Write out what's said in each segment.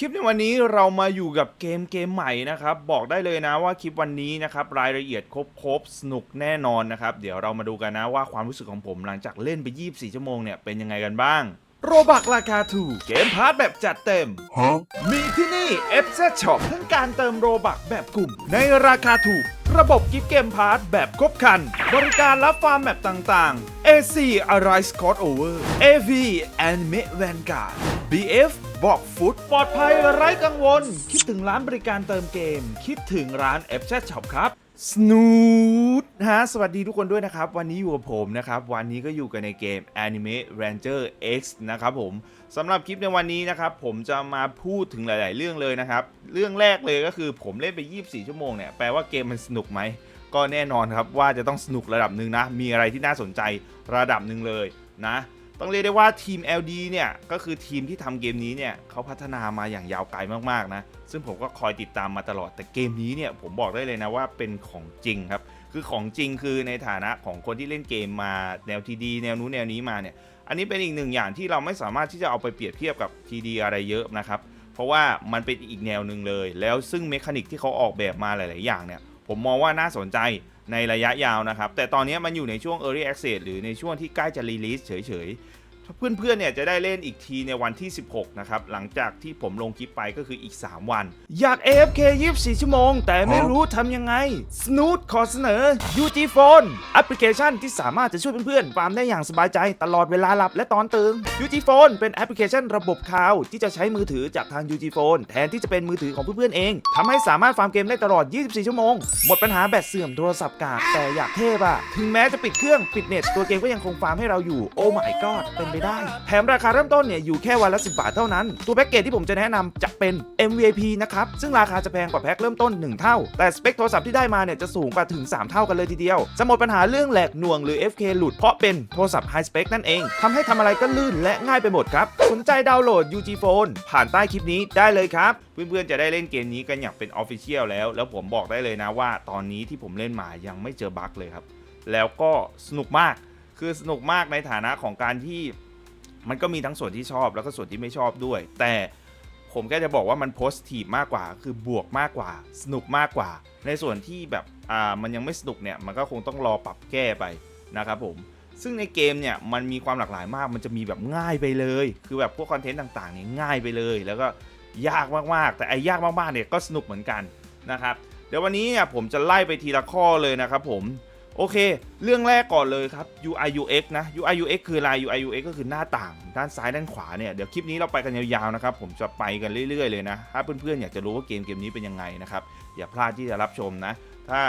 คลิปในวันนี้เรามาอยู่กับเกมเกมใหม่นะครับ บอกได้เลยนะว่าคลิปวันนี้นะครับรายละเอียดครบครบสนุกแน่นอนนะครับ เดี๋ยวเรามาดูกันนะว่าความรู้สึกของผมหลังจากเล่นไป 24 ชั่วโมงเนี่ยเป็นยังไงกันบ้าง โรบักราคาถูกเกมพาร์ทแบบจัดเต็ม Huh? มีที่นี่ f z Shop ทั้งการเติมโรบักแบบกลุ่ม ในราคาถูก ระบบกิฟเกมพาร์ทแบบครบครัน บริการรับฟาร์มแมปต่างๆ AC Arise c o d Over AV Anime Vanguard BF บอกฟุตปลอดภัยไร้กังวล คิดถึงร้านบริการเติมเกม คิดถึงร้าน f z Shop ครับ สนูดฮะสวัสดีทุกคนด้วยนะครับ วันนี้อยู่กับผมนะครับ วันนี้ก็อยู่กันในเกม Anime Ranger X นะครับผมสำหรับคลิปในวันนี้นะครับ ผมจะมาพูดถึงหลาย ๆ เรื่องเลยนะครับ เรื่องแรกเลยก็คือผมเล่นไป 24 ชั่วโมงเนี่ย แปลว่าเกมมันสนุกไหม ก็แน่นอนครับว่าจะต้องสนุกระดับหนึ่งนะ มีอะไรที่น่าสนใจระดับหนึ่งเลยนะ ต้องเรียกได้ว่าทีม LD เนี่ยก็คือทีมที่ทำเกมนี้เนี่ยเขาพัฒนามาอย่างยาวไกลมากๆนะซึ่งผมก็คอยติดตามมาตลอดแต่เกมนี้เนี่ยผมบอกได้เลยนะว่าเป็นของจริงครับคือของจริงคือในฐานะของคนที่เล่นเกมมาแนวทีดีแนวนู้นแนวนี้มาเนี่ยอันนี้เป็นอีกหนึ่งอย่างที่เราไม่สามารถที่จะเอาไปเปรียบเทียบกับทีดีอะไรเยอะนะครับเพราะว่ามันเป็นอีกแนวหนึ่งเลย แล้วซึ่งเมคานิกที่เขาออกแบบมาหลาย ๆ อย่างเนี่ยผมมองว่าน่าสนใจในระยะยาวนะครับ แต่ตอนนี้มันอยู่ในช่วง Early Access หรือในช่วงที่ใกล้จะรีลีสเฉยๆ เพื่อนๆเนี่ยจะได้เล่นอีกทีในวันที่ 16 นะครับ หลังจากที่ผมลงคลิปไปก็คืออีก 3 วัน อยาก AFK 24 ชั่วโมง แต่ไม่รู้ทำยังไง Snoot ขอเสนอ UG Phone แอปพลิเคชันที่สามารถจะช่วยเพื่อนๆฟาร์มได้อย่างสบายใจตลอดเวลาหลับและตอนตื่น UG Phone เป็นแอปพลิเคชันระบบคลาวที่จะใช้มือถือจากทาง UG Phone แทนที่จะเป็นมือถือของเพื่อนๆเองทำให้สามารถฟาร์มเกมได้ตลอด 24 ชั่วโมง หมดปัญหาแบตเสื่อมโทรศัพท์กากแต่อยากเทพอะถึงแม้จะปิดเครื่องปิดเน็ตตัวเกมก็ยังคงฟาร์มให้เราอยู่โอ้ my god เป็นไปได้ แถมราคาเริ่มต้นเนี่ยอยู่แค่วันละ 10 บาทเท่านั้น ตัวแพ็กเกจที่ผมจะแนะนำจะเป็น MVP นะครับ ซึ่งราคาจะแพงกว่าแพ็คเริ่มต้น 1 เท่า แต่สเปคโทรศัพท์ที่ได้มาเนี่ยจะสูงกว่าถึง 3 เท่ากันเลยทีเดียว จะหมดปัญหาเรื่องแหลกหน่วงหรือ FK หลุดเพราะเป็นโทรศัพท์ไฮสเปคนั่นเองทำให้ทำอะไรก็ลื่นและง่ายไปหมดครับ สนใจดาวน์โหลด UG Phone ผ่านใต้คลิปนี้ได้เลยครับ เพื่อนๆจะได้เล่นเกมนี้กันอย่างเป็นออฟฟิเชียลแล้ว แล้วผมบอกได้เลยนะว่า ตอนนี้ที่ผมเล่นมายังไม่เจอบั๊กเลยครับ แล้วก็สนุกมาก คือสนุกมากในฐานะของการที่ มันก็มีทั้งส่วนที่ชอบแล้วก็ส่วนที่ไม่ชอบด้วย แต่ผมแค่จะบอกว่ามันโพสทีฟมากกว่า คือบวกมากกว่า สนุกมากกว่า ในส่วนที่แบบอ่ามันยังไม่สนุกเนี่ยมันก็คงต้องรอปรับแก้ไปนะครับผมซึ่งในเกมเนี่ยมันมีความหลากหลายมาก มันจะมีแบบง่ายไปเลย คือแบบพวกคอนเทนต์ต่างๆเนี่ยง่ายไปเลย แล้วก็ยากมากๆ แต่ไอ้ยากมากๆเนี่ยก็สนุกเหมือนกันนะครับ เดี๋ยววันนี้เนี่ยผมจะไล่ไปทีละข้อเลยนะครับผม โอเค เรื่องแรกก่อนเลยครับ UI UX นะ UI UX คืออะไร UI UX ก็คือหน้าต่าง ด้านซ้ายด้านขวาเนี่ย เดี๋ยวคลิปนี้เราไปกันยาวๆนะครับ ผมจะไปกันเรื่อยๆเลยนะ ถ้าเพื่อนๆอยากจะรู้ว่าเกมเกมนี้เป็นยังไงนะครับ อย่าพลาดที่จะรับชมนะ ถ้า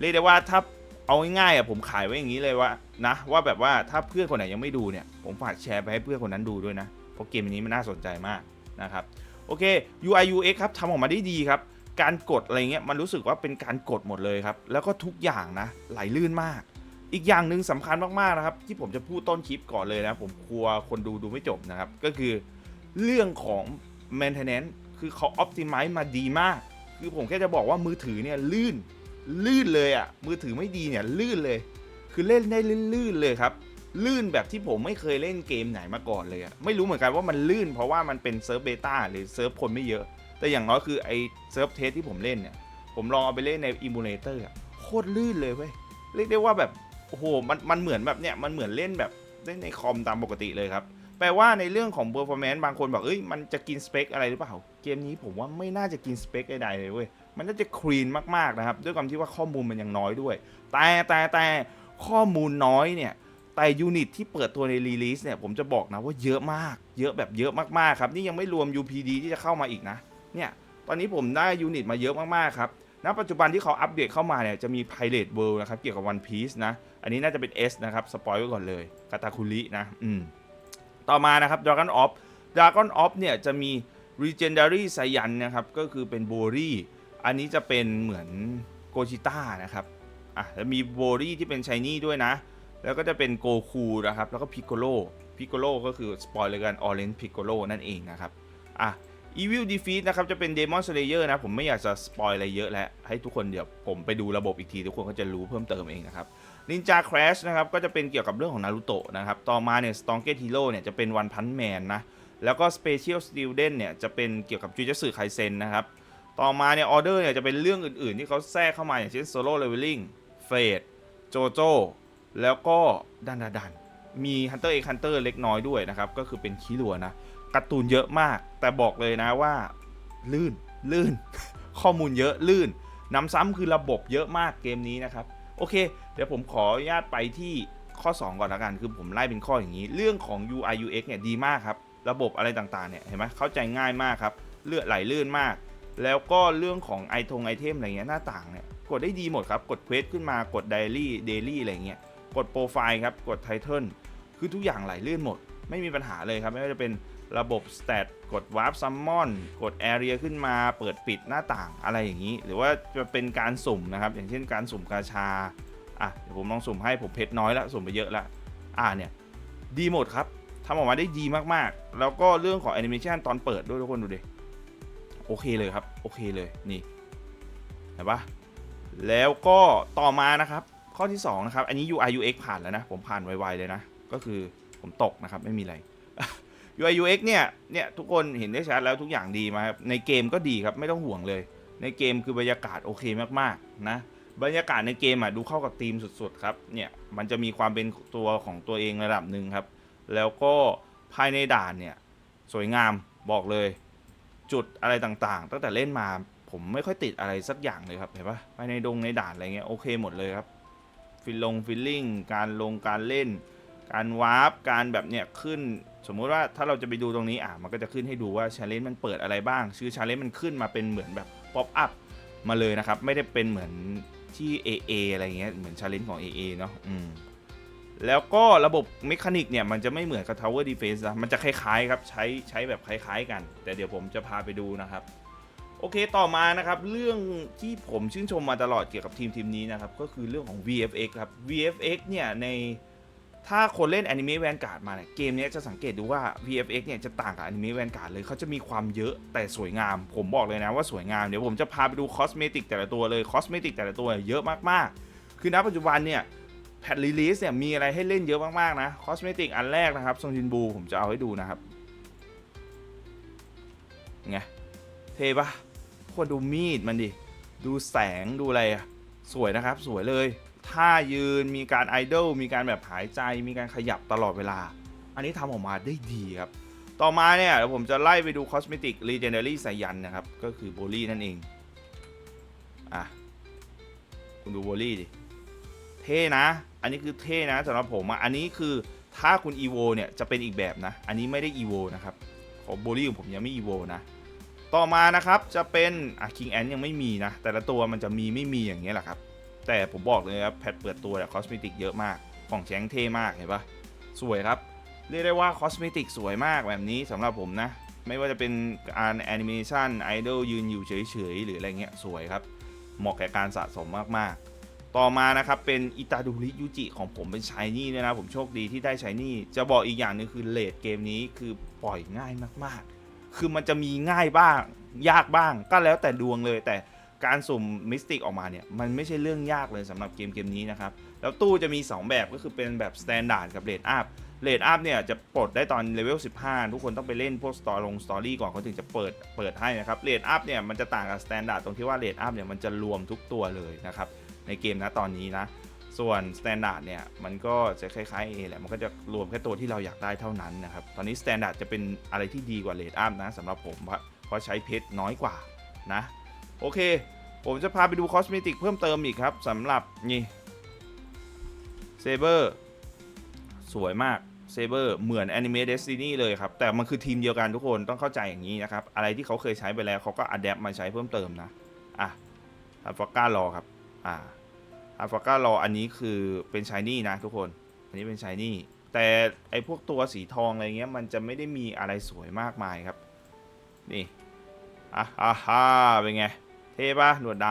เรียกได้ว่าถ้าเอาง่ายๆอะผมขายไว้อย่างนี้เลยว่านะ ว่าแบบว่าถ้าเพื่อนคนไหนยังไม่ดูเนี่ย ผมฝากแชร์ไปให้เพื่อนคนนั้นดูด้วยนะ เพราะเกมนี้มันน่าสนใจมากนะครับ โอเค UI UX ครับทำออกมาได้ดีครับ การกดอะไรเงี้ยมันรู้สึกว่าเป็นการกดหมดเลยครับ แล้วก็ทุกอย่างนะไหลลื่นมาก อีกอย่างหนึ่งสำคัญมากๆนะครับ ที่ผมจะพูดต้นคลิปก่อนเลยนะ ผมกลัวคนดูดูไม่จบนะครับ ก็คือเรื่องของ maintenance คือเขา optimize มาดีมาก คือผมแค่จะบอกว่ามือถือเนี่ยลื่นลื่นเลยอะ่ะมือถือไม่ดีเนี่ยลื่นเลย คือเล่นได้ลื่นๆเลยครับลื่นแบบที่ผมไม่เคยเล่นเกมไหนมาก่อนเลยอะไม่รู้เหมือนกันว่ามันลื่นเพราะว่ามันเป็นเซิร์ฟเบต้าหรือเซิร์ฟคนไม่เยอะ แต่อย่างน้อยคือไอเซิร์ฟเทสที่ผมเล่นเนี่ย ผมลองเอาไปเล่นในอิมูเลเตอร์โคตรลื่นเลยเว้ย เรียกได้ว่าแบบ โอ้โห มันมันเหมือนแบบเนี้ยมันเหมือนเล่นแบบเล่นในคอมตามปกติเลยครับ แปลว่าในเรื่องของ performance บางคนบอก เอ้ย มันจะกินสเปคอะไรหรือเปล่า เกมนี้ผมว่าไม่น่าจะกินสเปคใดๆเลยเว้ย มันน่าจะคลีนมากๆนะครับ ด้วยความที่ว่าข้อมูลมันยังน้อยด้วย แต่แต่แต่ข้อมูลน้อยเนี่ยแต่ยูนิตที่เปิดตัวในรีลิสเนี่ย ผมจะบอกนะว่าเยอะมาก เยอะแบบเยอะมาก ๆ ครับ นี่ยังไม่รวม UPD ที่จะเข้ามาอีกนะ เนี่ยตอนนี้ผมได้ยูนิตมาเยอะมากๆครับณปัจจุบันที่เขาอัปเดตเข้ามาเนี่ยจะมี Pirate World นะครับเกี่ยวกับ One Piece นะ อันนี้น่าจะเป็น S นะครับสปอยไว้ก่อนเลยกาตาคุรินะอืมต่อมานะครับ Dragon of Dragon of เนี่ยจะมี Legendary Saiyan นะครับก็คือเป็นโบรี่อันนี้จะเป็นเหมือนโกจิต้านะครับอะแล้วมีโบรี่ที่เป็นชายนี่ด้วยนะ แล้วก็จะเป็นโกคูนะครับแล้วก็พิ c โ o โลพิ c โ o โลก็คือสปอยเลยกัน Orange Piccolo นั่นเองนะครับอะ Evil Defeat นะครับจะเป็น Demon Slayer นะ ผมไม่อยากจะสปอยอะไรเยอะแล้ว ให้ทุกคนเดี๋ยวผมไปดูระบบอีกที ทุกคนก็จะรู้เพิ่มเติมเองนะครับ Ninja Crash นะครับก็จะเป็นเกี่ยวกับเรื่องของนารูโตะนะครับต่อมาเนี่ย Strongest Hero เนี่ยจะเป็น One Punch Man นะแล้วก็ Special Student เนี่ยจะเป็นเกี่ยวกับจูจสึไคเซนนะครับต่อมาเนี่ยออเดอร์เนี่ยจะเป็นเรื่องอื่นๆ ที่เขาแทรกเข้ามาอย่างเช่น Solo Leveling เฟดโจโจแล้วก็ดันดันมี Hunter x Hunter เล็กน้อยด้วยนะครับก็คือเป็นคีรัวนะ การ์ตูนเยอะมาก แต่บอกเลยนะว่า ลื่นลื่น ข้อมูลเยอะลื่นนำซ้ำคือระบบเยอะมากเกมนี้นะครับ โอเค เดี๋ยวผมขออนุญาตไปที่ข้อ 2 ก่อนละกัน คือผมไล่เป็นข้ออย่างนี้ เรื่องของ UI UX เนี่ยดีมากครับ ระบบอะไรต่างๆเนี่ยเห็นไหมเข้าใจง่ายมากครับ เลือดไหลลื่นมาก แล้วก็เรื่องของไอทงไอเทมอะไรเงี้ยหน้าต่างเนี่ยกดได้ดีหมดครับ กดเควสขึ้นมากดไดรี่เดลี่อะไรเงี้ยกดโปรไฟล์ครับ กดไทเทิลคือทุกอย่างไหลลื่นหมด ไม่มีปัญหาเลยครับ ไม่ว่าจะเป็น ระบบสเตตกดวาร์ปซัมมอนกดแอเรียขึ้นมาเปิดปิดหน้าต่างอะไรอย่างนี้ หรือว่าจะเป็นการสุ่มนะครับ อย่างเช่นการสุ่มกาชาอะเดี๋ยวผมลองสุ่มให้ผมเพชรน้อยแล้วสุ่มไปเยอะแล้วอะเนี่ยดีหมดครับทำออกมาได้ดีมากๆ แล้วก็เรื่องของแอนิเมชันตอนเปิดด้วยทุกคนดูดิโอเคเลยครับ โอเคเลยนี่เห็นปะแล้วก็ต่อมานะครับ ข้อที่ 2 นะครับ อันนี้ UI UX ผ่านแล้วนะ ผมผ่านไวๆเลยนะ ก็คือผมตกนะครับ ไม่มีอะไร UI UX เนี่ย เนี่ยทุกคนเห็นได้ชัดแล้วทุกอย่างดีมาครับ ในเกมก็ดีครับไม่ต้องห่วงเลย ในเกมคือบรรยากาศโอเคมากๆนะ บรรยากาศในเกมอะดูเข้ากับธีมสุดๆครับ เนี่ยมันจะมีความเป็นตัวของตัวเองระดับหนึ่งครับ แล้วก็ภายในด่านเนี่ยสวยงามบอกเลย จุดอะไรต่างๆ ตั้งแต่เล่นมาผมไม่ค่อยติดอะไรสักอย่างเลยครับเห็นปะภายในดงในด่านอะไรเงี้ยโอเคหมดเลยครับฟิลลงฟิลลิ่งการลงการเล่น การวาร์ปการแบบเนี้ยขึ้น สมมุติว่าถ้าเราจะไปดูตรงนี้อะมันก็จะขึ้นให้ดูว่าชาเลนจ์มันเปิดอะไรบ้าง ชื่อชาเลนจ์มันขึ้นมาเป็นเหมือนแบบป๊อปอัพมาเลยนะครับ ไม่ได้เป็นเหมือนที่ AA อะไรเงี้ยเหมือนชาเลนจ์ของ AA เนาะอืมแล้วก็ระบบเมคานิกเนี่ย มันจะไม่เหมือนกับ Tower Defense นะ มันจะคล้ายๆครับ ใช้ใช้แบบคล้ายๆกัน แต่เดี๋ยวผมจะพาไปดูนะครับ โอเคต่อมานะครับ เรื่องที่ผมชื่นชมมาตลอดเกี่ยวกับทีมทีมนี้นะครับ ก็คือเรื่องของ VFX ครับ VFX เนี่ย ใน ถ้าคนเล่น Anime Vanguard มาเนี่ยเกมนี้จะสังเกตดูว่า VFX เนี่ยจะต่างกับ Anime Vanguard เลยเขาจะมีความเยอะแต่สวยงาม ผมบอกเลยนะว่าสวยงาม เดี๋ยวผมจะพาไปดูคอสเมติกแต่ละตัวเลยคอสเมติกแต่ละตัวเยอะมากๆ คือณปัจจุบันเนี่ยแพทรีลีสเนี่ยมีอะไรให้เล่นเยอะมากๆนะคอสเมติกอันแรกนะครับซงจินบูผมจะเอาให้ดูนะครับไงเท่ปะคนดูมีดมันดิ ดูแสงดูอะไรอะสวยนะครับสวยเลย ท่ายืนมีการไอดอลมีการแบบหายใจ มีการขยับตลอดเวลา อันนี้ทำออกมาได้ดีครับ ต่อมาเนี่ยเดี๋ยวผมจะไล่ไปดูคอสเมติก Legendary สายันนะครับ ก็คือโบลี่นั่นเอง อะ คุณดูโบลี่ดิ เท่นะ อันนี้คือเท่นะสำหรับผมอะอันนี้คือถ้าคุณ EVO เนี่ยจะเป็นอีกแบบนะ อันนี้ไม่ได้ EVO นะครับ ของโบลี่ของผมยังไม่ EVO นะต่อมานะครับจะเป็นอะ King Ant ยังไม่มีนะ แต่ละตัวมันจะมีไม่มีอย่างเงี้ยแหละครับ แต่ผมบอกเลยครับแพทเปิดตัวเนี่คอสเมติกเยอะมาก ของแชงเท่มากเห็นปะสวยครับ เรียกได้ว่าคอสเมติกสวยมากแบบนี้สำหรับผมนะ ไม่ว่าจะเป็นการแอนิเมชันไอดอลยืนอยู่เฉยๆ หรืออะไรเงี้ยสวยครับ เหมาะแก่การสะสมมากๆ ต่อมานะครับเป็นอิตาดูริยูจิของผมเป็นชายนี่ด้วยนะ ผมโชคดีที่ได้ชายนี่ จะบอกอีกอย่างหนึงคือเลดเกมนี้คือปล่อยง่ายมากๆ คือมันจะมีง่ายบ้าง ยากบ้างก็แล้วแต่ดวงเลยแต่ การสุ่มมิสติกออกมาเนี่ย มันไม่ใช่เรื่องยากเลยสำหรับเกมเกมนี้นะครับ แล้วตู้จะมี 2 แบบก็คือเป็นแบบสแตนดาร์ดกับเรดอัพเรดอัพเนี่ยจะปลดได้ตอนเลเวล 15 ทุกคนต้องไปเล่นพวกสตอลงสตอรี่ก่อนเขาถึงจะเปิดเปิดให้นะครับเรดอัพเนี่ยมันจะต่างกับสแตนดาร์ดตรงที่ว่าเรดอัพเนี่ยมันจะรวมทุกตัวเลยนะครับในเกมนะตอนนี้นะ ส่วนสแตนดาร์ดเนี่ยมันก็จะคล้ายๆ A แหละ มันก็จะรวมแค่ตัวที่เราอยากได้เท่านั้นนะครับ ตอนนี้สแตนดาร์ดจะเป็นอะไรที่ดีกว่าเรดอัพนะสำหรับผมเพราะเพราะใช้เพชรน้อยกว่านะ โอเค ผมจะพาไปดูคอสเมติกเพิ่มเติมอีกครับสำหรับนี่เซเบอร์สวยมากเซเบอร์เหมือน Anime Destiny เลยครับ แต่มันคือทีมเดียวกันทุกคนต้องเข้าใจอย่างนี้นะครับ อะไรที่เขาเคยใช้ไปแล้วเขาก็อัดแอปมาใช้เพิ่มเติมนะ อะอัลฟาก้ารอครับ อ่าอัลฟาก้ารออันนี้คือเป็นชายนี่นะทุกคน อันนี้เป็นชายนี่ แต่ไอพวกตัวสีทองอะไรเงี้ยมันจะไม่ได้มีอะไรสวยมากมายครับ นี่อะอ่าฮ่าเป็นไง เท่ปะหนวดด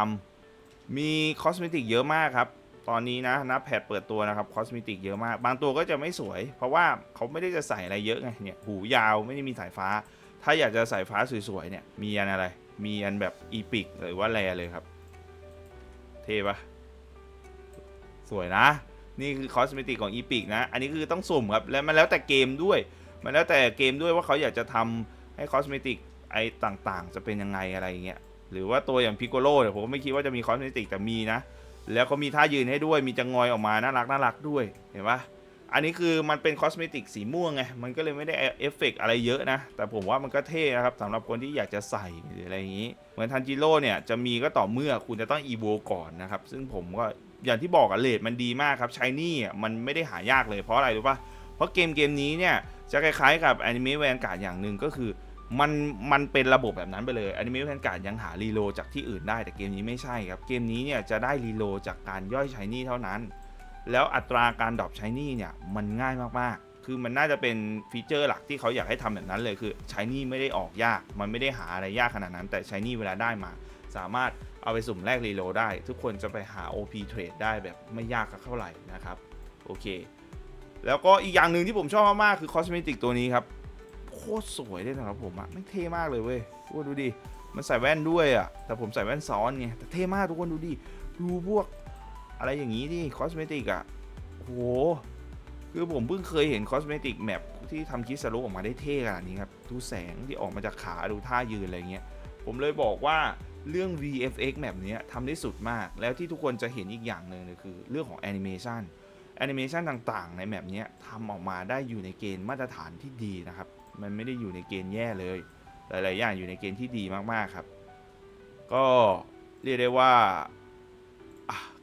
ำมีคอสเมติกเยอะมากครับตอนนี้นะนะแพดเปิดตัวนะครับคอสเมติกเยอะมาก บางตัวก็จะไม่สวย เพราะว่าเขาไม่ได้จะใส่อะไรเยอะไงเนี่ยหูยาวไม่ได้มีสายฟ้า ถ้าอยากจะใส่ฟ้าสวยๆเนี่ยมีอันอะไร มีอันแบบอีพิกหรือว่าแรเลยครับ เท่ปะสวยนะ นี่คือคอสเมติกของอีพิกนะ อันนี้คือต้องสุ่มครับ แล้วมันแล้วแต่เกมด้วย มันแล้วแต่เกมด้วยว่าเขาอยากจะทำให้คอสเมติกไอ้ต่างๆ จะเป็นยังไงอะไรเงี้ย หรือว่าตัวอย่างพิโกโลเนี่ยผมก็ไม่คิดว่าจะมีคอสเมติกแต่มีนะ แล้วก็มีท่ายืนให้ด้วยมีจะงอยออกมาน่ารักน่ารักด้วยเห็นปะอันนี้คือมันเป็นคอสเมติกสีม่วงไงมันก็เลยไม่ได้เอฟเฟกต์อะไรเยอะนะ แต่ผมว่ามันก็เท่นะครับสำหรับคนที่อยากจะใส่หรืออะไรอย่างนี้ เหมือนทันจิโร่เนี่ยจะมีก็ต่อเมื่อคุณจะต้องอีโวก่อนนะครับ ซึ่งผมก็อย่างที่บอกอะเลดมันดีมากครับชายนี่มันไม่ได้หายากเลยเพราะอะไรรู้ปะเพราะเกมเกมนี้เนี่ยจะคล้ายๆกับแอนิเมะแวนการ์ดอย่างหนึ่งก็คือ มันมันเป็นระบบแบบนั้นไปเลยอนิเมะแวนการ์ดยังหารีโลจากที่อื่นได้แต่เกมนี้ไม่ใช่ครับ เกมนี้เนี่ยจะได้รีโลจากการย่อยชายนี่เท่านั้น แล้วอัตราการดรอปชายนี่เนี่ยมันง่ายมากๆ คือมันน่าจะเป็นฟีเจอร์หลักที่เขาอยากให้ทำแบบนั้นเลยคือชายนี่ไม่ได้ออกยาก มันไม่ได้หาอะไรยากขนาดนั้น แต่ชายนี่เวลาได้มา สามารถเอาไปสุ่มแลกรีโลได้ ทุกคนจะไปหา OP Trade ได้แบบไม่ยากเท่าไหร่นะครับโอเค แล้วก็อีกอย่างหนึ่งที่ผมชอบมากๆคือคอสเมติกตัวนี้ครับ โคตรสวยเลยนะครับผมอะไม่เท่มากเลยเว้ยทุกคนดูดิ มันใส่แว่นด้วยอะแต่ผมใส่แว่นซ้อนไง แต่เท่มากทุกคนดูดิ ดูพวกอะไรอย่างนี้ดิคอสเมติกอะโห คือผมเพิ่งเคยเห็นคอสเมติกแมปที่ทำคิสรุออกมาได้เท่ขนาดนี้ครับ ดูแสงที่ออกมาจากขาดูท่ายืนอะไรเงี้ย ผมเลยบอกว่าเรื่อง VFX แมปนี้ทำได้สุดมาก แล้วที่ทุกคนจะเห็นอีกอย่างหนึ่งเลยคือเรื่องของแอนิเมชันแอนิเมชันต่างๆ ในแมปนี้ทำออกมาได้อยู่ในเกณฑ์มาตรฐานที่ดีนะครับ มันไม่ได้อยู่ในเกณฑ์แย่เลย หลาย ๆ อย่างอยู่ในเกณฑ์ที่ดีมาก ๆ ครับ ก็เรียกได้ว่า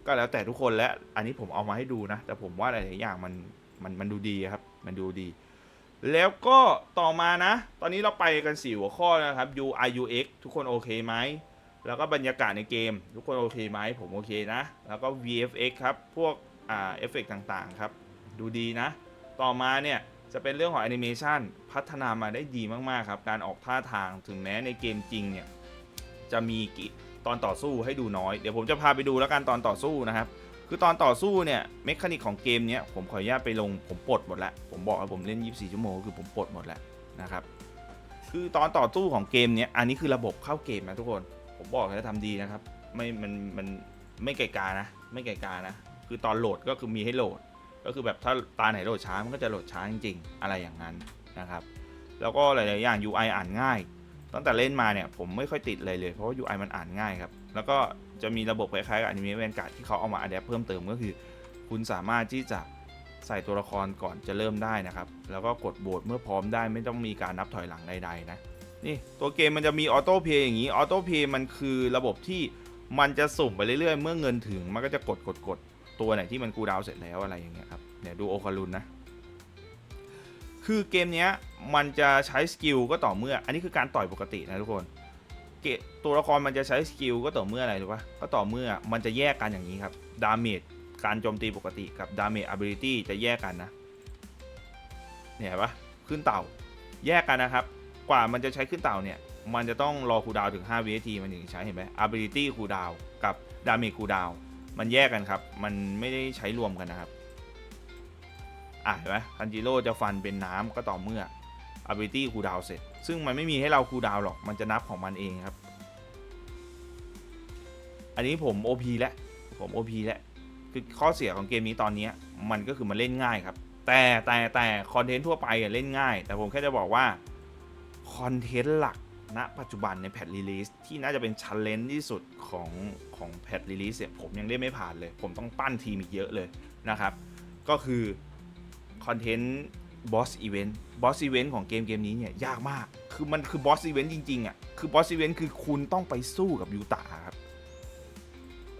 ก็แล้วแต่ทุกคนและ อันนี้ผมเอามาให้ดูนะ แต่ผมว่าหลาย ๆ อย่างมันมันมันดูดีครับ มันดูดี แล้วก็ต่อมานะ ตอนนี้เราไปกันสี่หัวข้อนะครับ UI UX ทุกคนโอเคไหมแล้วก็บรรยากาศในเกม ทุกคนโอเคไหมผมโอเคนะ แล้วก็ VFX ครับ พวกอ่าเอฟเฟกต่าง ๆ ครับ ดูดีนะ ต่อมาเนี่ย จะเป็นเรื่องของแอนิเมชันพัฒนามาได้ดีมาก ๆ ครับ การออกท่าทางถึงแม้ในเกมจริงเนี่ย จะมีกิตอนต่อสู้ให้ดูน้อย เดี๋ยวผมจะพาไปดูแล้วกันตอนต่อสู้นะครับ คือตอนต่อสู้เนี่ยเมคานิกของเกมเนี้ยผมขออนุญาตไปลงผมปลดหมดแล้ว ผมบอกว่าผมเล่น 24 ชั่วโมงก็คือผมปลดหมดแล้วนะครับ คือตอนต่อสู้ของเกมเนี้ยอันนี้คือระบบเข้าเกมนะทุกคน ผมบอกเลยทำดีนะครับ ไม่ มัน มันไม่ไกลกานะ ไม่ไกลกานะ คือตอนโหลดก็คือมีให้โหลด ก็คือแบบถ้าตาไหนโหลดช้ามันก็จะโหลดช้าจริงๆ อะไรอย่างนั้นนะครับ แล้วก็หลายๆอย่าง UI อ่านง่าย ตั้งแต่เล่นมาเนี่ยผมไม่ค่อยติดเลยเลยเพราะว่า UI มันอ่านง่ายครับ แล้วก็จะมีระบบคล้ายๆกับอนิเมะแวนการ์ดที่เขาเอามาอัดแอปเพิ่มเติมก็คือ คุณสามารถที่จะใส่ตัวละครก่อนจะเริ่มได้นะครับ แล้วก็กดโบสเมื่อพร้อมได้ไม่ต้องมีการนับถอยหลังใดๆนะนี่ตัวเกมมันจะมีออโต้เพย์อย่างนี้ออโต้เพย์มันคือระบบที่มันจะสุ่มไปเรื่อยๆ เมื่อเงินถึงมันก็จะกดกดกด ตัวไหนที่มันกูดาวเสร็จแล้วอะไรอย่างเงี้ยครับเนี่ยดูโอคารุนนะคือเกมเนี้ยมันจะใช้สกิลก็ต่อเมื่อ อันนี้คือการต่อยปกตินะทุกคนเกตัวละครมันจะใช้สกิลก็ต่อเมื่ออะไรรู้ปะก็ต่อเมื่อมันจะแยกกันอย่างนี้ครับดาเมจการโจมตีปกติกับดาเมจ ability จะแยกกันนะเนี่ยเห็นปะขึ้นเต่าแยกกันนะครับ กว่ามันจะใช้ขึ้นเต่าเนี่ย มันจะต้องรอคูดาวถึง5วินาทีมันถึงใช้เห็นไหม ability คูดาวกับ damage คูดาว มันแยกกันครับ มันไม่ได้ใช้รวมกันนะครับ อะเห็นไหมคันจิโร่จะฟันเป็นน้ำก็ต่อเมื่อ ability คูดาวเสร็จ ซึ่งมันไม่มีให้เราคูดาวหรอก มันจะนับของมันเองครับ อันนี้ผม OP แล้ว ผม OP แล้ว คือข้อเสียของเกมนี้ตอนนี้ มันก็คือมันเล่นง่ายครับ แต่แต่แต่คอนเทนต์ทั่วไปอะเล่นง่าย แต่ผมแค่จะบอกว่าคอนเทนต์หลัก ณปัจจุบันในแพทรีลีสที่น่าจะเป็นชันเลนที่สุดของของแพทรีลีสเนี่ยผมยังเล่นไม่ผ่านเลย ผมต้องปั้นทีมอีกเยอะเลยนะครับ ก็คือคอนเทนต์บอสอีเวนต์บอสอีเวนต์ของเกมเกมนี้เนี่ยยากมาก คือมันคือบอสอีเวนต์จริงๆอะ คือบอสอีเวนต์คือคุณต้องไปสู้กับยูตาครับ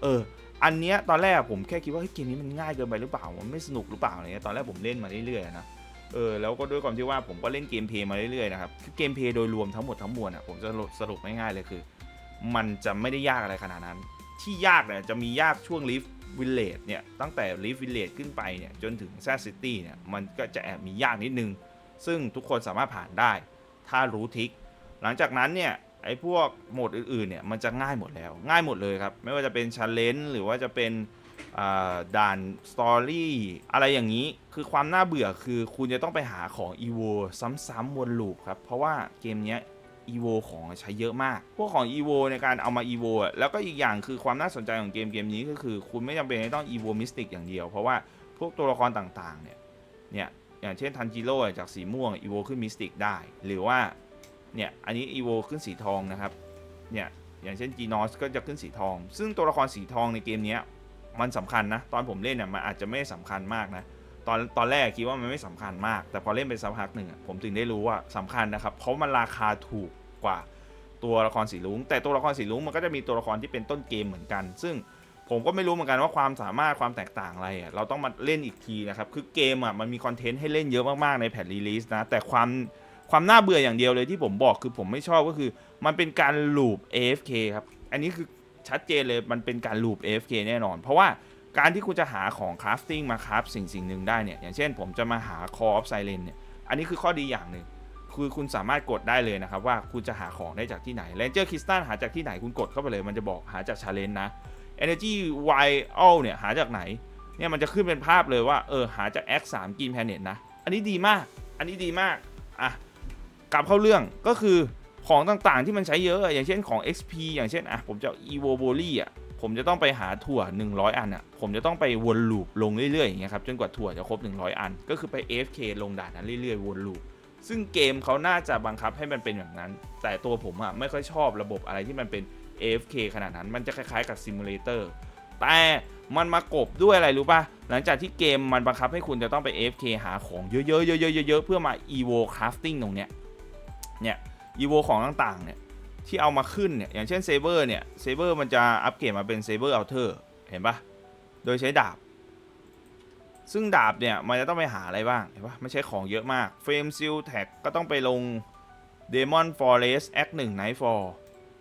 เออ อันเนี้ยตอนแรกผมแค่คิดว่าเฮ้ยเกมนี้มันง่ายเกินไปหรือเปล่า มันไม่สนุกหรือเปล่าอะไรเงี้ย ตอนแรกผมเล่นมาเรื่อยๆนะ เออแล้วก็ด้วยความที่ว่าผมก็เล่นเกมเพย์มาเรื่อยๆนะครับคือเกมเพย์โดยรวมทั้งหมดทั้งมวลอะผมจะสรุปง่ายๆเลยคือ มันจะไม่ได้ยากอะไรขนาดนั้น ที่ยากเนี่ยจะมียากช่วงลิฟวิลเลจเนี่ยตั้งแต่ลิฟวิลเลจขึ้นไปเนี่ยจนถึงแซซิตี้เนี่ยมันก็จะแอบมียากนิดนึง ซึ่งทุกคนสามารถผ่านได้ ถ้ารู้ทิก หลังจากนั้นเนี่ยไอ้พวกโหมดอื่นๆเนี่ยมันจะง่ายหมดแล้วง่ายหมดเลยครับไม่ว่าจะเป็นชันเลนหรือว่าจะเป็น ด่านสตอรี่อะไรอย่างนี้คือความน่าเบื่อคือคุณจะต้องไปหาของ e v o ซ้ำๆวนลูปครับ เพราะว่าเกมนี้ e v o ของใช้เยอะมาก พวกของ e v o ในการเอามา e v o แล้วก็อีกอย่างคือความน่าสนใจของเกมเกมนี้ก็คือ คุณไม่จำเป็นต้อง e v o Mystic อย่างเดียว เพราะว่าพวกตัวละครต่างๆ เนี่ยเนี่ยอย่างเช่นทันจิโร่จากสีม่วงอีโวขึ้นมิสติกได้ หรือว่าเนี่ยอันนี้อีโวขึ้นสีทองนะครับเนี่ยอย่างเช่นจีนอสก็จะขึ้นสีทอง ซึ่งตัวละครสีทองในเกมนี้ มันสำคัญนะ ตอนผมเล่นเนี่ยมันอาจจะไม่ได้สำคัญมากนะ ตอนตอนแรกคิดว่ามันไม่สำคัญมาก แต่พอเล่นไปสักพักหนึ่งผมถึงได้รู้ว่าสำคัญนะครับ เพราะมันราคาถูกกว่าตัวละครสีลุงแต่ตัวละครสีลุงมันก็จะมีตัวละครที่เป็นต้นเกมเหมือนกัน ซึ่งผมก็ไม่รู้เหมือนกันว่าความสามารถความแตกต่างอะไรอะเราต้องมาเล่นอีกทีนะครับ คือเกมอะมันมีคอนเทนต์ให้เล่นเยอะมากๆในแพทรีลีสนะ แต่ความความน่าเบื่ออย่างเดียวเลยที่ผมบอกคือผมไม่ชอบก็คือ มันเป็นการลูป AFK ครับ อันนี้คือ ชัดเจนเลยมันเป็นการลูป AFK แน่นอน เพราะว่าการที่คุณจะหาของคราฟติ้งมาคราฟสิ่งสิ่งหนึ่งได้เนี่ย อย่างเช่นผมจะมาหา Call of Siren เนี่ย อันนี้คือข้อดีอย่างหนึ่งคือคุณสามารถกดได้เลยนะครับ ว่าคุณจะหาของได้จากที่ไหน Ranger Crystal หาจากที่ไหนคุณกดเข้าไปเลย มันจะบอกหาจาก Challenge นะ Energy Vial เนี่ยหาจากไหนเนี่ยมันจะขึ้นเป็นภาพเลยว่าเออหาจาก X 3 Green Planet นะ อันนี้ดีมาก อันนี้ดีมากอะกลับเข้าเรื่องก็คือ ของต่างๆที่มันใช้เยอะ อย่างเช่นของ XP อย่างเช่นอะผมจะ Evo b o l y อะผมจะต้องไปหาถั่ว 100 อันอะผมจะต้องไปวนลูปลงเรื่อยๆอย่างเงี้ยครับจนกว่าถั่วจะครบ 100 อัน ก็คือไป AFK ลงด่านนั้นเรื่อยๆวนลูปซึ่งเกมเขาน่าจะบังคับให้มันเป็นแบบนั้น แต่ตัวผมอะไม่ค่อยชอบระบบอะไรที่มันเป็น AFK ขนาดนั้นมันจะคล้ายๆกับซิมูเลเตอร์แต่มันมากบด้วยอะไรรู้ป่ะ หลังจากที่เกมมันบังคับให้คุณจะต้องไป AFK หาของเยอะๆเยอะๆเยอะๆเพื่อมา Evo Crafting ตรงเนี้ยเนี่ย อีโวของต่างๆเนี่ยที่เอามาขึ้นเนี่ยอย่างเช่นเซเบอร์เนี่ยเซเบอร์มันจะอัปเกรดมาเป็นเซเบอร์อัลเทอร์เห็นปะโดยใช้ดาบ ซึ่งดาบเนี่ยมันจะต้องไปหาอะไรบ้าง เห็นปะไม่ใช่ของเยอะมากเฟรมซิลแท็กก็ต้องไปลง Demon Forest Act 1 Nightfall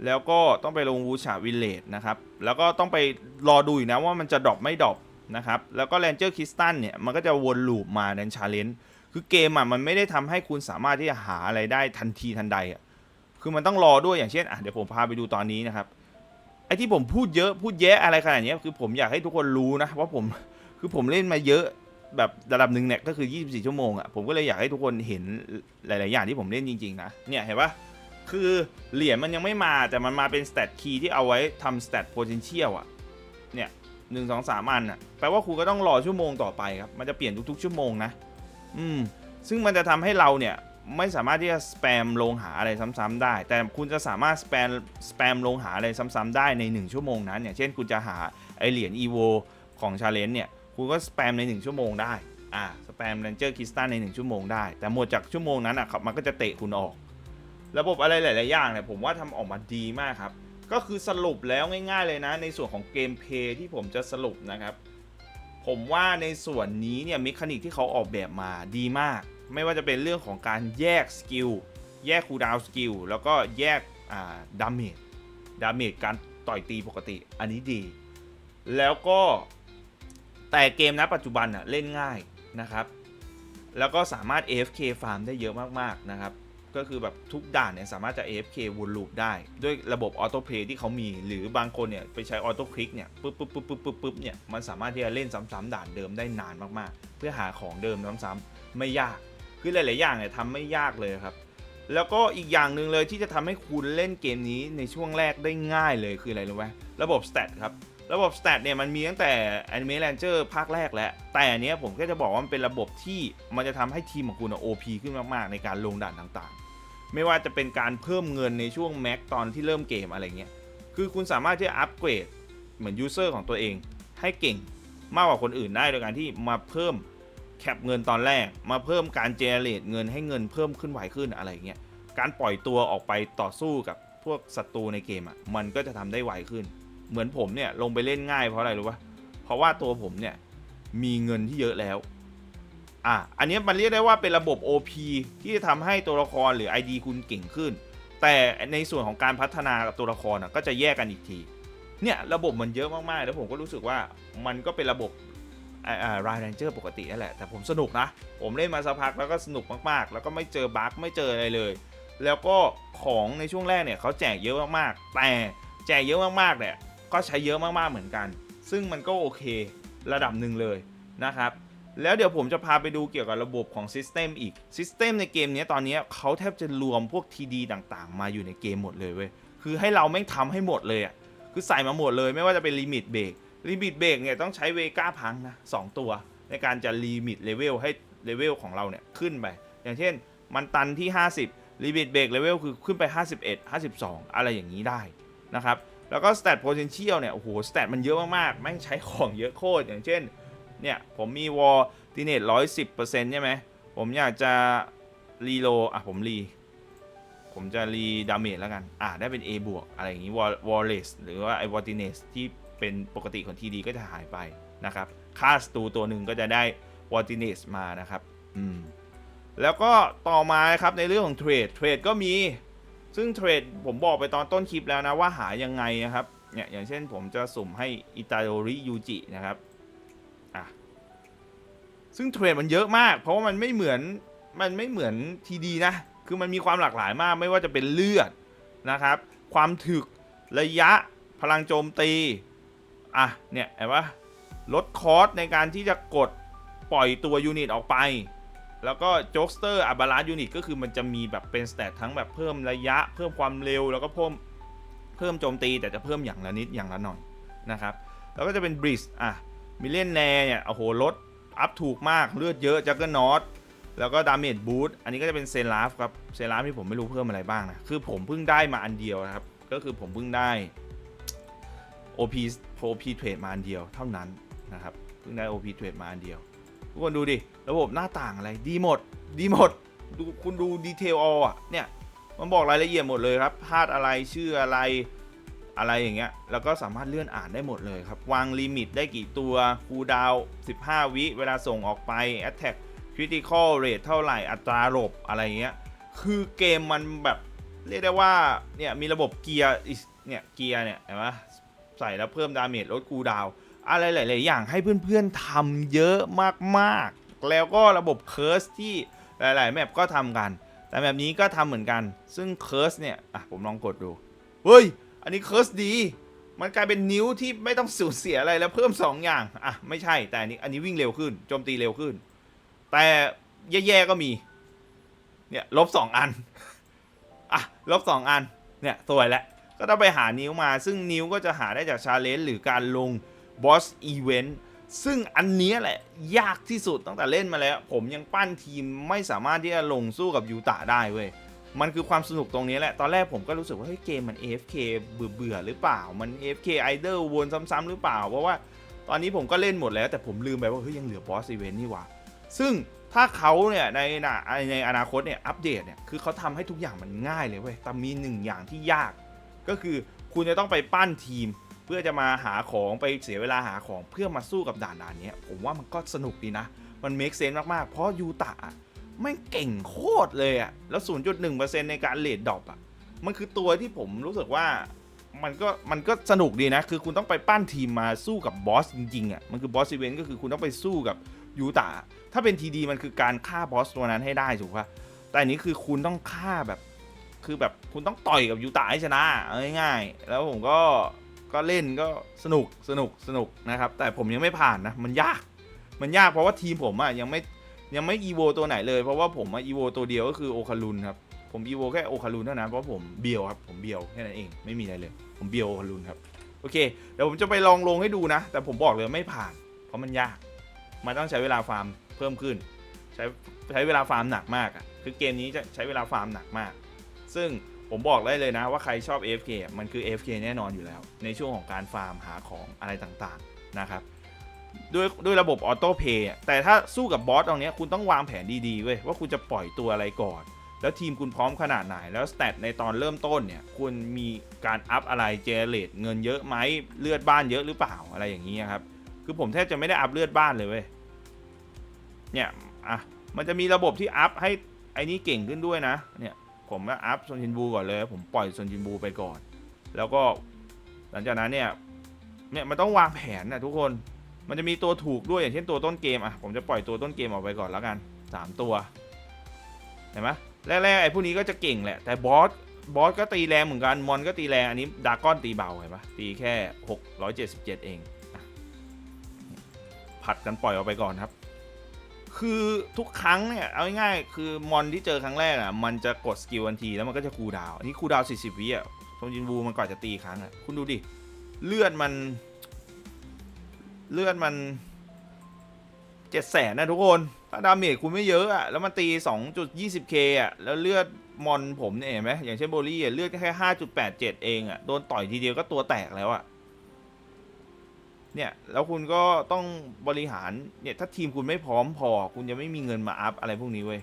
แล้วก็ต้องไปลงวูชาวิลเลจนะครับ แล้วก็ต้องไปรอดูอีกนะว่ามันจะดรอปไม่ดรอปนะครับ แล้วก็ Ranger Crystal เนี่ย มันก็จะวนลูปมาในชาเลนจ์ คือเกมอะมันไม่ได้ทำให้คุณสามารถที่จะหาอะไรได้ทันทีทันใดอะคือมันต้องรอด้วยอย่างเช่นอะเดี๋ยวผมพาไปดูตอนนี้นะครับไอ้ที่ผมพูดเยอะพูดแยะอะไรขนาดนี้คือผมอยากให้ทุกคนรู้นะว่าผมคือผมเล่นมาเยอะแบบระดับหนึ่งเนี่ยก็คือ 24 ชั่วโมงอะผมก็เลยอยากให้ทุกคนเห็นหลาย ๆ อย่างที่ผมเล่นจริง ๆ นะ เนี่ยเห็นปะคือเหรียญมันยังไม่มาแต่มันมาเป็นสเตตคีย์ที่เอาไว้ทำสเตตโพเทนเชียลอะ เนี่ยหนึ่งสองสามอันอะแปลว่าคุณก็ต้องรอชั่วโมงต่อไปครับ มันจะเปลี่ยนทุก ๆ ชั่วโมงนะ อืมซึ่งมันจะทำให้เราเนี่ยไม่สามารถที่จะสแปมลงหาอะไรซ้ำๆได้ แต่คุณจะสามารถสแปมสแปมลงหาอะไรซ้ำๆได้ใน 1 ชั่วโมงนั้น อย่างเช่นคุณจะหาไอเหรียญ EVO ของชาเลนจ์เนี่ยคุณก็สแปมใน 1 ชั่วโมงได้อ่าสแปม Ranger Crystal ใน 1 ชั่วโมงได้ แต่หมดจากชั่วโมงนั้นอะครับมันก็จะเตะคุณออก ระบบอะไรหลาย ๆ อย่างเนี่ยผมว่าทำออกมาดีมากครับ ก็คือสรุปแล้วง่าย ๆ เลยนะ ในส่วนของเกมเพย์ที่ผมจะสรุปนะครับ ผมว่าในส่วนนี้เนี่ยมิคานิกที่เขาออกแบบมาดีมาก ไม่ว่าจะเป็นเรื่องของการแยกสกิลแยกคูดาวสกิลแล้วก็แยกอ่าดาเมจดาเมจการต่อยตีปกติอันนี้ดี แล้วก็แต่เกมณปัจจุบันอะเล่นง่ายนะครับ แล้วก็สามารถ AFK ฟาร์มได้เยอะมาก ๆ นะครับ ก็คือแบบทุกด่านเนี่ยสามารถจะ AFK วนลูปได้ ด้วยระบบออโต้เพลย์ที่เขามี หรือบางคนเนี่ยไปใช้ออโต้คลิกเนี่ยปุ๊บปุ๊บปุ๊บปุ๊บปุ๊บปุ๊บเนี่ยมันสามารถที่จะเล่นซ้ำๆด่านเดิมได้นานมากๆ เพื่อหาของเดิมซ้ำๆไม่ยากคือหลายๆอย่างเนี่ยทำไม่ยากเลยครับแล้วก็อีกอย่างหนึ่งเลยที่จะทำให้คุณเล่นเกมนี้ในช่วงแรกได้ง่ายเลยคืออะไรรู้ไหมระบบ stat ครับระบบ stat เนี่ยมันมีตั้งแต่ Anime Ranger ภาคแรกแล้ว แต่อันเนี้ยผมก็จะบอกว่ามันเป็นระบบที่มันจะทำให้ทีมของคุณอะ OP ขึ้นมาก ๆ ในการลงด่านต่าง ไม่ว่าจะเป็นการเพิ่มเงินในช่วงแม็กตอนที่เริ่มเกมอะไรเงี้ย คือคุณสามารถที่จะอัปเกรดเหมือนยูเซอร์ของตัวเองให้เก่งมากกว่าคนอื่นได้โดยการที่มาเพิ่มแคปเงินตอนแรก มาเพิ่มการเจเรตเงินให้เงินเพิ่มขึ้นไหวขึ้นอะไรเงี้ย การปล่อยตัวออกไปต่อสู้กับพวกศัตรูในเกมอะ มันก็จะทำได้ไวขึ้น เหมือนผมเนี่ยลงไปเล่นง่ายเพราะอะไรรู้ปะเพราะว่าตัวผมเนี่ยมีเงินที่เยอะแล้ว อะอันนี้มันเรียกได้ว่าเป็นระบบ OP ที่จะทำให้ตัวละครหรือ ID คุณเก่งขึ้น แต่ในส่วนของการพัฒนากับตัวละครนะก็จะแยกกันอีกที เนี่ยระบบมันเยอะมากๆ แล้วผมก็รู้สึกว่ามันก็เป็นระบบรายแรนเจอร์ปกตินั่นแหละ แต่ผมสนุกนะ ผมเล่นมาสักพักแล้วก็สนุกมากๆ แล้วก็ไม่เจอบั๊กไม่เจออะไรเลย แล้วก็ของในช่วงแรกเนี่ยเขาแจกเยอะมากๆ แต่แจกเยอะมากๆเนี่ยก็ใช้เยอะมากๆเหมือนกัน ซึ่งมันก็โอเคระดับหนึ่งเลยนะครับ แล้วเดี๋ยวผมจะพาไปดูเกี่ยวกับระบบของ System อีก System ในเกมนี้ตอนนี้เขาแทบจะรวมพวก TD ต่างๆ มาอยู่ในเกมหมดเลยเว้ย คือให้เราแม่งทำให้หมดเลยอะ คือใส่มาหมดเลยไม่ว่าจะเป็นลิมิตเบรกลิมิตเบรกเนี่ยต้องใช้เวก้าพังนะสองตัว ในการจะลิมิตเลเวลให้เลเวลของเราเนี่ยขึ้นไป อย่างเช่นมันตันที่ 50 Limit Break Level คือขึ้นไป 51 52 อะไรอย่างนี้ได้นะครับ แล้วก็ Stat Potential เนี่ยโอ้โห Stat มันเยอะมากๆแม่งใช้ของเยอะโคตรอย่างเช่น เนี่ย ผมมี War d i n a t e 110%ใช่ไหม ผมอยากจะรีโลอะ ผมรี ผมจะรีดาเมจแล้วกัน อะ ได้เป็น A บวกอะไรอย่างนี้ War Warless หรือว่าไอ้ w a r d i n a s ที่เป็นปกติของ TD ก็จะหายไปนะครับ ค่าสตูตัวหนึ่งก็จะได้ w a r d i n a s มานะครับ อืม แล้วก็ต่อมาครับในเรื่องของเทรด เทรดก็มี ซึ่งเทรดผมบอกไปตอนต้นคลิปแล้วนะว่าหายังไงนะครับ เนี่ย อย่างเช่นผมจะสุ่มให้อิตาโดริยูจินะครับ ซึ่งเทรดมันเยอะมาก เพราะว่ามันไม่เหมือนมันไม่เหมือนทีดีนะ คือมันมีความหลากหลายมากไม่ว่าจะเป็นเลือดนะครับ ความถึกระยะพลังโจมตี อะ เนี่ยเห็นปะลดคอสในการที่จะกดปล่อยตัวยูนิตออกไป แล้วก็โจ๊กสเตอร์อับบาลานยูนิตก็คือมันจะมีแบบเป็นสเตตทั้งแบบเพิ่มระยะ เพิ่มความเร็ว แล้วก็เพิ่มเพิ่มโจมตี แต่จะเพิ่มอย่างละนิดอย่างละหน่อยนะครับ แล้วก็จะเป็นบริสอะมิเลนแนเนี่ยโอ้โหลด อัพถูกมากเลือดเยอะจักเกอร์นอตแล้วก็ดาเมจบูทอันนี้ก็จะเป็นเซราฟครับเซราฟที่ผมไม่รู้เพิ่มอะไรบ้างนะคือผมเพิ่งได้มาอันเดียวนะครับก็คือผมเพิ่งได้ OP OP เทรดมาอันเดียวเท่านั้นนะครับเพิ่งได้ OP เทรดมาอันเดียว ทุกคนดูดิระบบหน้าต่างอะไรดีหมดดีหมดดูคุณดูดีเทลออะเนี่ยมันบอกรายละเอียดหมดเลยครับพลาดอะไรชื่ออะไร อะไรอย่างเงี้ยแล้วก็สามารถเลื่อนอ่านได้หมดเลยครับ วางลิมิตได้กี่ตัวคูดาว 15 วิเวลาส่งออกไป Attack Critical Rate เท่าไหร่อัตราหลบอะไรเงี้ยคือเกมมันแบบเรียกได้ว่าเนี่ยมีระบบเกียร์เนี่ยเกียร์เนี่ยเห็นไหมใส่แล้วเพิ่มดาเมจลดคูดาวอะไรหลาย ๆ อย่างให้เพื่อน ๆทำเยอะมากๆ แล้วก็ระบบเคิร์สที่หลาย ๆ แมปก็ทำกัน แต่แบบนี้ก็ทำเหมือนกัน ซึ่งเคิร์สเนี่ย อะ ผมลองกดดู เฮ้ย อันนี้เคิร์สดี มันกลายเป็นนิ้วที่ไม่ต้องสูญเสียอะไรแล้วเพิ่ม 2 อย่าง อะ ไม่ใช่แต่อันนี้อันนี้วิ่งเร็วขึ้นโจมตีเร็วขึ้น แต่แย่ๆก็มี เนี่ยลบ2อัน อะลบ2อัน เนี่ยสวยแล้วก็ต้องไปหานิ้วมา ซึ่งนิ้วก็จะหาได้จากชาเลนจ์หรือการลงบอสอีเวนต์ซึ่งอันนี้แหละยากที่สุดตั้งแต่เล่นมาแล้ว ผมยังปั้นทีมไม่สามารถที่จะลงสู้กับยูตะได้เว้ย มันคือความสนุกตรงนี้แหละ ตอนแรกผมก็รู้สึกว่าเฮ้ยเกมมัน AFK เบื่อเบื่อหรือเปล่า มัน AFK idle วนซ้ำๆหรือเปล่า เพราะว่าตอนนี้ผมก็เล่นหมดแล้ว แต่ผมลืมไปว่าเฮ้ยยังเหลือบอสอีเวนต์นี่หว่า ซึ่งถ้าเขาเนี่ยในนในอนาคตเนี่ยอัปเดตเนี่ยคือเขาทำให้ทุกอย่างมันง่ายเลยเว้ย แต่มีหนึ่งอย่างที่ยาก ก็คือคุณจะต้องไปปั้นทีม เพื่อจะมาหาของไปเสียเวลาหาของเพื่อมาสู้กับด่านด่านนี้ผมว่ามันก็สนุกดีนะ มันเมคเซนต์มากๆ เพราะยูตะ แม่งเก่งโคตรเลยอะแล้ว 0.1%ในการเลดดรอปอะมันคือตัวที่ผมรู้สึกว่ามันก็มันก็สนุกดีนะ คือคุณต้องไปปั้นทีมมาสู้กับบอสจริงๆอะมันคือบอสอีเวนต์ก็คือคุณต้องไปสู้กับยูตะถ้าเป็นทีดีมันคือการฆ่าบอสตัวนั้นให้ได้ถูกปะแต่อันนี้คือคุณต้องฆ่าแบบ คือแบบคุณต้องต่อยกับยูตะให้ชนะเอาง่ายๆ แล้วผมก็ก็เล่นก็สนุกสนุกสนุกนะครับ แต่ผมยังไม่ผ่านนะ มันยาก มันยากเพราะว่าทีมผมอะยังไม่ ยังไม่อีโวตัวไหนเลยเพราะว่าผมอะอีโวตัวเดียวก็คือโอคารุนครับ ผมอีโวแค่โอคารุนเท่านั้นเพราะผมเบียวครับผมเบียวแค่นั้นเองไม่มีอะไรเลย ผมเบียวโอคารุนครับโอเคเดี๋ยวผมจะไปลองลงให้ดูนะ แต่ผมบอกเลยไม่ผ่าน เพราะมันยาก มันต้องใช้เวลาฟาร์มเพิ่มขึ้น ใช้ใช้เวลาฟาร์มหนักมากอะคือเกมนี้จะใช้เวลาฟาร์มหนักมาก ซึ่งผมบอกได้เลยนะว่าใครชอบ AFK มันคือ AFK แน่นอนอยู่แล้ว ในช่วงของการฟาร์มหาของอะไรต่างๆนะครับ ด้วยด้วยระบบออโต้เพย์แต่ถ้าสู้กับบอสตรงนี้คุณต้องวางแผนดีๆเว้ยว่าคุณจะปล่อยตัวอะไรก่อน แล้วทีมคุณพร้อมขนาดไหน แล้วสเตตในตอนเริ่มต้นเนี่ยคุณมีการอัพอะไรเจเนเรตเงินเยอะไหมเลือดบ้านเยอะหรือเปล่าอะไรอย่างนี้ครับคือผมแทบจะไม่ได้อัพเลือดบ้านเลยเว้ยเนี่ยอะมันจะมีระบบที่อัพให้ไอ้นี้เก่งขึ้นด้วยนะเนี่ยผมก็อัพซนจินบูก่อนเลย ผมปล่อยซนจินบูไปก่อน แล้วก็หลังจากนั้นเนี่ยเนี่ยมันต้องวางแผนนะทุกคน มันจะมีตัวถูกด้วยอย่างเช่นตัวต้นเกมอะผมจะปล่อยตัวต้นเกมออกไปก่อนแล้วกันสามตัวเห็นไหมแรกๆไอ้พวกนี้ก็จะเก่งแหละ แต่บอสบอสก็ตีแรงเหมือนกันมอนก็ตีแรงอันนี้ดาก้อนตีเบาเห็นปะตีแค่ 677 เองอะผัดกันปล่อยออกไปก่อนครับ คือทุกครั้งเนี่ยเอาง่ายๆคือมอนที่เจอครั้งแรกอะมันจะกดสกิลทันทีแล้วมันก็จะคูดาวน์อันนี้คูดาวน40วิอะโซนจินบูมันก่อนจะตีครั้งอะคุณดูดิเลือดมัน เลือดมันเจ็ดแสนนะทุกคน ถ้าดาเมจคุณไม่เยอะอะแล้วมันตี 2.20k อะแล้วเลือดมอนผมเนี่ยเห็นไหมอย่างเช่นโบลี่อะเลือดแค่ 5.87 เองอะโดนต่อยทีเดียวก็ตัวแตกแล้วอะเนี่ย แล้วคุณก็ต้องบริหาร เนี่ย ถ้าทีมคุณไม่พร้อมพอ คุณจะไม่มีเงินมาอัพอะไรพวกนี้เว้ย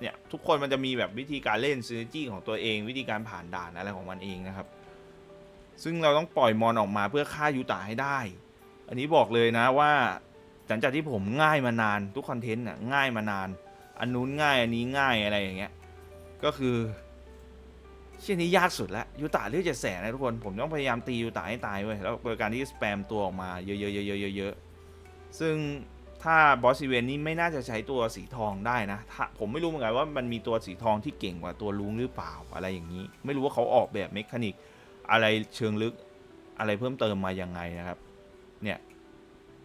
เนี่ย ทุกคนมันจะมีแบบวิธีการเล่นซีนจี้ของตัวเอง วิธีการผ่านด่านอะไรของมันเองนะครับ ซึ่งเราต้องปล่อยมอนออกมาเพื่อฆ่ายูตาให้ได้ อันนี้บอกเลยนะว่าหลังจากที่ผมง่ายมานานทุกคอนเทนต์น่ะง่ายมานาน อันนู้นง่ายอันนี้ง่ายอะไรอย่างเงี้ย ก็คือเช่นนี้ยากสุดแล้วยูตาเลือดจะแสนนะทุกคน ผมต้องพยายามตียูตาให้ตายเว้ยแล้วโดยการที่สแปมตัวออกมาเยอะๆๆๆๆซึ่งถ้าบอสซีเวนนี่ไม่น่าจะใช้ตัวสีทองได้นะถ้าผมไม่รู้เหมือนกันว่ามันมีตัวสีทองที่เก่งกว่าตัวลุงหรือเปล่าอะไรอย่างนี้ ไม่รู้ว่าเขาออกแบบเมคานิก อะไรเชิงลึกอะไรเพิ่มเติมมายังไงนะครับ เนี่ย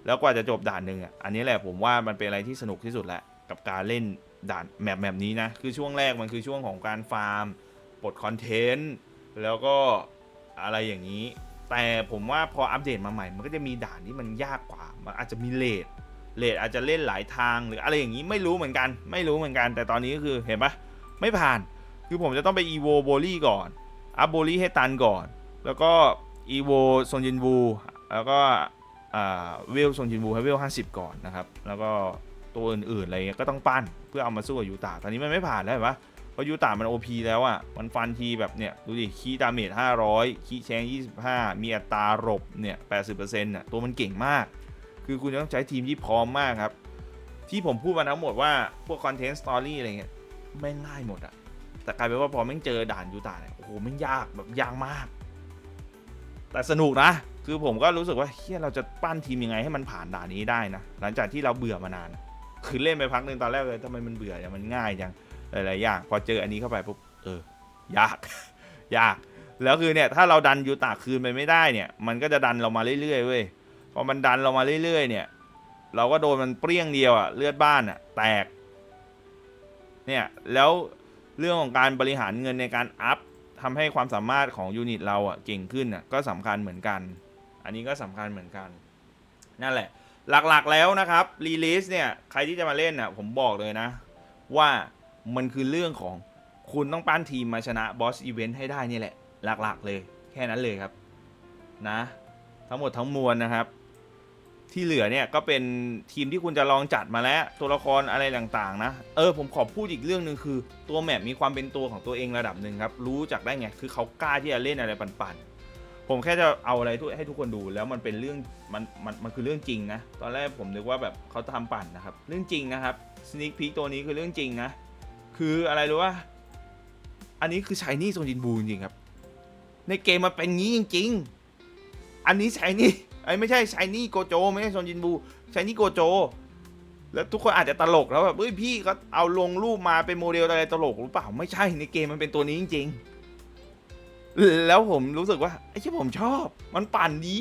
แล้วกว่าจะจบด่านหนึ่งอะอันนี้แหละผมว่ามันเป็นอะไรที่สนุกที่สุดแหละกับการเล่นด่านแมปแบบนี้นะคือช่วงแรกมันคือช่วงของการฟาร์มปลดคอนเทนต์แล้วก็อะไรอย่างนี้ แต่ผมว่าพออัปเดตมาใหม่ มันก็จะมีด่านที่มันยากกว่า มันอาจจะมีเลทเลทอาจจะเล่นหลายทางหรืออะไรอย่างนี้ไม่รู้เหมือนกัน ไม่รู้เหมือนกัน แต่ตอนนี้ก็คือเห็นปะไม่ผ่าน คือผมจะต้องไปอีโวโบลี่ก่อน อัพโบลีให้ตันก่อน แล้วก็อีโวซนจินวูแล้วก็อ่าเวลซนจินวูให้เวล50ก่อนนะครับ แล้วก็ตัวอื่นๆอะไรเงี้ยก็ต้องปั้นเพื่อเอามาสู้กับยูตาตอนนี้มันไม่ผ่านแล้วเห็นปะเพราะยูตามัน OP แล้วอะ่ะ มันฟันทีแบบเนี่ย ดูดิ คีดาเมจ500คีแชง25มีอัตราหลบเนี่ย80%น่ะ ตัวมันเก่งมาก คือคุณจะต้องใช้ทีมที่พร้อมมากครับ ที่ผมพูดมาทั้งหมดว่าพวกคอนเทนต์สตอรี่อะไรเงี้ยแม่งง่ายหมดอะแต่กลายเป็นว่าพอแม่งเจอด่านยูตาเนี่ย หม่งยากแบบยากมาก แต่สนุกนะ คือผมก็รู้สึกว่าเฮียเราจะปั้นทีมยังไงให้มันผ่านด่านนี้ได้นะ หลังจากที่เราเบื่อมานาน คือเล่นไปพักหนึ่งตอนแรกเลยทำไมมันเบื่ออย่างมันง่ายจังหลายๆอย่างพอเจออันนี้เข้าไปปุ๊บเออยาก ยาก แล้วคือเนี่ยถ้าเราดันยูตาคืนไปไม่ได้เนี่ย มันก็จะดันเรามาเรื่อยๆเว้ยพอมันดันเรามาเรื่อยๆ เนี่ย เราก็โดนมันเปรี้ยงเดียวอะเลือดบ้านอะแตกเนี่ยแล้วเรื่องของการบริหารเงินในการอัพ ทำให้ความสามารถของยูนิตเราอะเก่งขึ้นอะก็สำคัญเหมือนกัน อันนี้ก็สำคัญเหมือนกัน นั่นแหละ หลักๆแล้วนะครับรีลิสเนี่ยใครที่จะมาเล่นน่ะผมบอกเลยนะ ว่ามันคือเรื่องของคุณต้องปั้นทีมมาชนะบอสอีเวนต์ให้ได้นี่แหละ หลักๆเลย แค่นั้นเลยครับนะ ทั้งหมดทั้งมวลนะครับ ที่เหลือเนี่ยก็เป็นทีมที่คุณจะลองจัดมาแล้ว ตัวละครอะไรต่างๆนะเออผมขอพูดอีกเรื่องหนึ่งคือ ตัวแมปมีความเป็นตัวของตัวเองระดับหนึ่งครับรู้จักได้ไงคือเขากล้าที่จะเล่นอะไรปันๆ ผมแค่จะเอาอะไรให้ทุกคนดูแล้วมันเป็นเรื่องมันมันมันคือเรื่องจริงนะตอนแรกผมนึกว่าแบบเขาทำปั่นนะครับเรื่องจริงนะครับสนิ k พี k ตัวนี้คือเรื่องจริงนะคืออะไรรู้ว่า อันนี้คือชายนี่โซจินบูจริงครับ ในเกมมันเป็นงี้จริง ๆ อันนี้ชายนี่ ไอ้ไม่ใช่ชายนี่โกโจ ไม่ใช่โซจินบูชายนี่โกโจ แล้วทุกคนอาจจะตลกแล้วแบบเฮ้ยพี่ก็เอาลงรูปมาเป็นโมเดลอะไรตลกหรือเปล่าไม่ใช่ในเกมมันเป็นตัวนี้จริง ๆ แล้วผมรู้สึกว่าไอ้ที่ผมชอบมันปั่นดี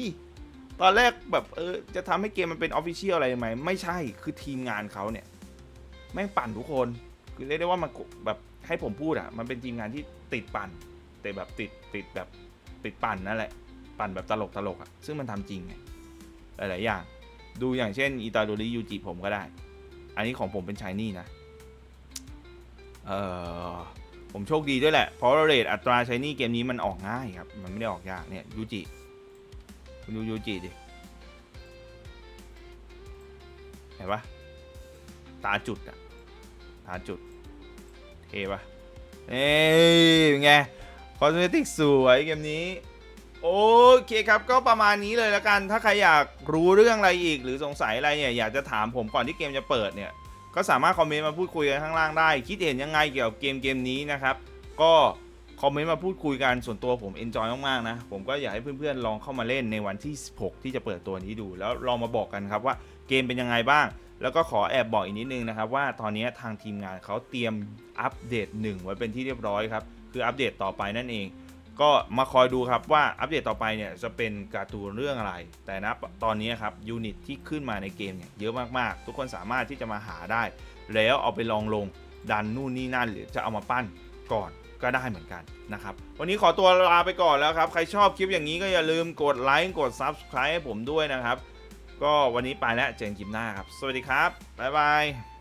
ตอนแรกแบบเออจะทำให้เกมมันเป็นออฟฟิเชียลอะไรไหมไม่ใช่คือทีมงานเขาเนี่ย แม่งปั่นทุกคน คือเรียกได้ว่ามันแบบให้ผมพูดอะมันเป็นทีมงานที่ติดปั่น แต่แบบติดติดแบบติดปั่นนั่นแหละ ปั่นแบบตลกตลกอะซึ่งมันทำจริงไงหลาย ๆ อย่าง ดูอย่างเช่นอิตาโดริยูจิผมก็ได้ อันนี้ของผมเป็นชายนี่นะ เออผมโชคดีด้วยแหละ เพราะเรทอัตราชายนี่เกมนี้มันออกง่ายครับ มันไม่ได้ออกยากเนี่ยยูจิคุณดูยูจิดิ เห็นปะตาจุดอะตาจุดเทปะเอ้ยเป็นไง คอสเมติกสวยเกมนี้ โอเคครับก็ประมาณนี้เลยแล้วกัน ถ้าใครอยากรู้เรื่องอะไรอีก หรือสงสัยอะไรเนี่ยอยากจะถามผมก่อนที่เกมจะเปิดเนี่ยก็สามารถคอมเมนต์มาพูดคุยกันข้างล่างได้ คิดเห็นยังไงเกี่ยวกับเกมเกมนี้นะครับ ก็คอมเมนต์มาพูดคุยกันส่วนตัวผมเอนจอยมากๆนะ ผมก็อยากให้เพื่อนๆลองเข้ามาเล่นในวันที่ 16 ที่จะเปิดตัวนี้ดู แล้วลองมาบอกกันครับว่าเกมเป็นยังไงบ้าง แล้วก็ขอแอบบอกอีกนิดนึงนะครับ ว่าตอนนี้ทางทีมงานเขาเตรียมอัปเดต 1 ไว้เป็นที่เรียบร้อยครับ คืออัปเดตต่อไปนั่นเอง ก็มาคอยดูครับว่าอัปเดตต่อไปเนี่ยจะเป็นการ์ตูนเรื่องอะไร แต่นะตอนนี้ครับยูนิตที่ขึ้นมาในเกมเนี่ยเยอะมากๆ ทุกคนสามารถที่จะมาหาได้ แล้วเอาไปลองลงดันนู่นนี่นั่น หรือจะเอามาปั้นก่อนก็ได้เหมือนกันนะครับ วันนี้ขอตัวลาไปก่อนแล้วครับ ใครชอบคลิปอย่างนี้ก็อย่าลืมกดไลค์กด Subscribe ให้ผมด้วยนะครับ ก็วันนี้ไปแล้วเจอกันคลิปหน้าครับ สวัสดีครับ บ๊ายบาย